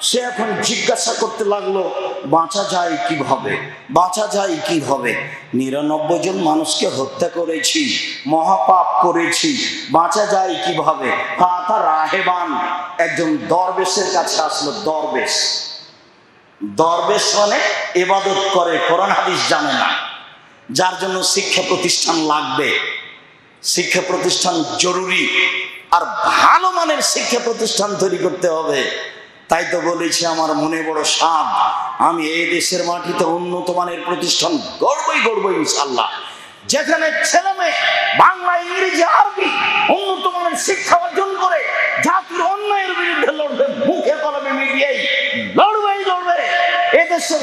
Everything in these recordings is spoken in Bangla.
সে এখন জিজ্ঞাসা করতে লাগল, বাঁচা যায় কীভাবে? বাঁচা যায় কীভাবে? নিরানব্বই জন মানুষকে হত্যা করেছি, মহাপাপ করেছি, বাঁচা যায় কীভাবে? ফাতা রাহেবান। একজন দরবেশের কাছে আসলো, দরবেশ। দরবেশ মানে এবাদত করে, কোরআন, হাদিস জানে না। যার জন্য শিক্ষা প্রতিষ্ঠান লাগবে। শিক্ষা প্রতিষ্ঠান জরুরি। আর ভালো মানের শিক্ষা প্রতিষ্ঠান তৈরি করতে হবে। তাই তো বলেছি, আমার মনে বড় সাপ আমি এই দেশের মাটিতে উন্নত মানের প্রতিষ্ঠান গড়বই গড়বই ইনশাল্লাহ যেখানে ছেলে মেয়ে, বাংলা, ইংরেজি, আরবি উন্নত মানের শিক্ষা অর্জন করে, জাতির অন্যায়ের বিরুদ্ধে লড়বে, মুখে কলমে মিডিয়াই লড়বেই লড়বে এদেশের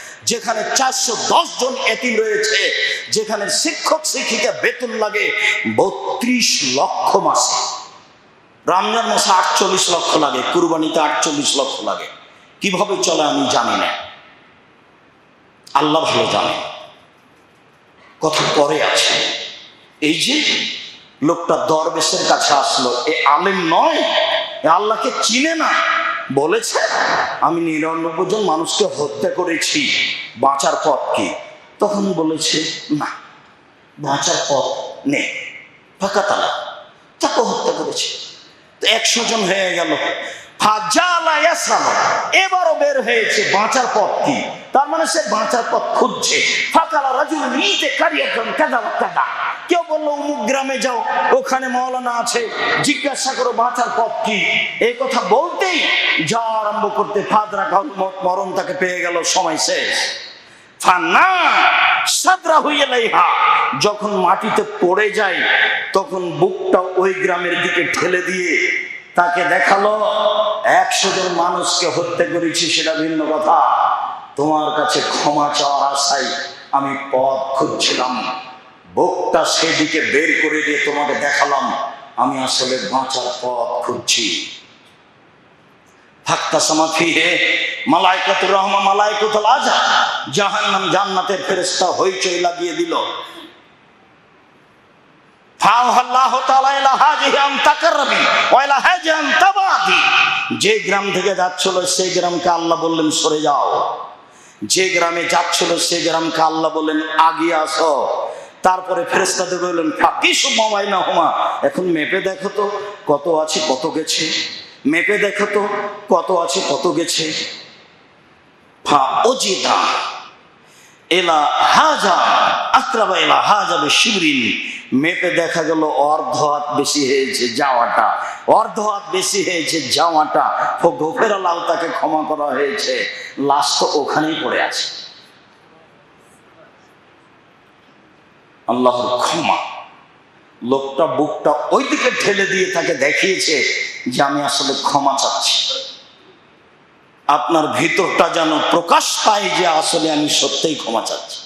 যেখানে চারশো দশ জন এতিম রয়েছে, যেখানে শিক্ষক, শিক্ষিকা বেতন লাগে বত্রিশ লক্ষ মাসে। রমজান মাসে আটচল্লিশ লক্ষ লাগে, কুরবানিতে আটচল্লিশ লক্ষ লাগে। কীভাবে চলে আমি জানি না। আল্লাহ ভালো জানে। কথা পরে আছে। এই যে লোকটা দরবেশের কাছে আসলো, এ আলেম নয় আল্লাহকে চিনে না। বলেছে, আমি নিরানব্বই জন মানুষকে হত্যা করেছি, বাঁচার পথ কি? তখন বলেছে, না, বাঁচার পথ নেই, ফাঁকা তালা তাকে হত্যা করেছে। একশো জন হয়ে গেল। এবারও বের হয়েছে, বাঁচার পথ কি? তার মানে সে বাঁচার পথ খুঁজছে। ফাঁকালা রাজুল নিতে কারিয়াজন কাদা কাদা। কেউ বলল, অমুক গ্রামে যাও, ওখানে মৌলানা আছে, জিজ্ঞাসা করো বাঁচার পথ কি? এই কথা বলতেই যা আরম্ভ করতে ফাদরা কাল মরণ তাকে পেয়ে গেল, সময় শেষ। সাদরা হইয়া যখন মাটিতে পড়ে যায়, তখন বুকটা ওই গ্রামের দিকে ঠেলে দিয়ে তাকে দেখাল, একশো জন মানুষকে হত্যা করেছি, সেটা ভিন্ন কথা। তোমার কাছে ক্ষমা চাওয়ার আশায় আমি পথ খুঁজছিলাম। বুকটা সেদিকে বের করে দিয়ে তোমাকে দেখালাম, আমি আসলে বাঁচার পথ খুঁজছি। রহমা জান্নাতের লাগিয়ে যে গ্রাম থেকে যাচ্ছিল, সেই গ্রামকে আল্লাহ বললেন, সরে যাও। যে গ্রামে যাচ্ছিল সেই গ্রামকে আল্লাহ বললেন, আগিয়ে আসো। তারপরে ফেরেস্তাদের বললেন ফাকিসু মামাইনা হুমা এখন মেপে দেখো তো, কত আছে, কত গেছে। মেপে দেখো তো, কত আছে, কত গেছে। ফা ওজিদা এলা হাজা, আক্রাবা এলা হাজাবে শিবরিন মেপে দেখা গেল, অর্ধ হাত বেশি হয়েছে যাওয়াটা। অর্ধ হাত বেশি হয়েছে যাওয়াটা। ও গোফের আল্লাহ তাকে ক্ষমা করা হয়েছে। লাশ তো ওখানেই পড়ে আছে। আল্লাহর ক্ষমা। লোকটা বুকটা ওই দিকে ঠেলে দিয়ে তাকে দেখিয়েছে যে আমি আসলে ক্ষমা চাচ্ছি। আপনার ভিতরটা যেন প্রকাশ পায় যে আসলে আমি সত্যিই ক্ষমা চাচ্ছি।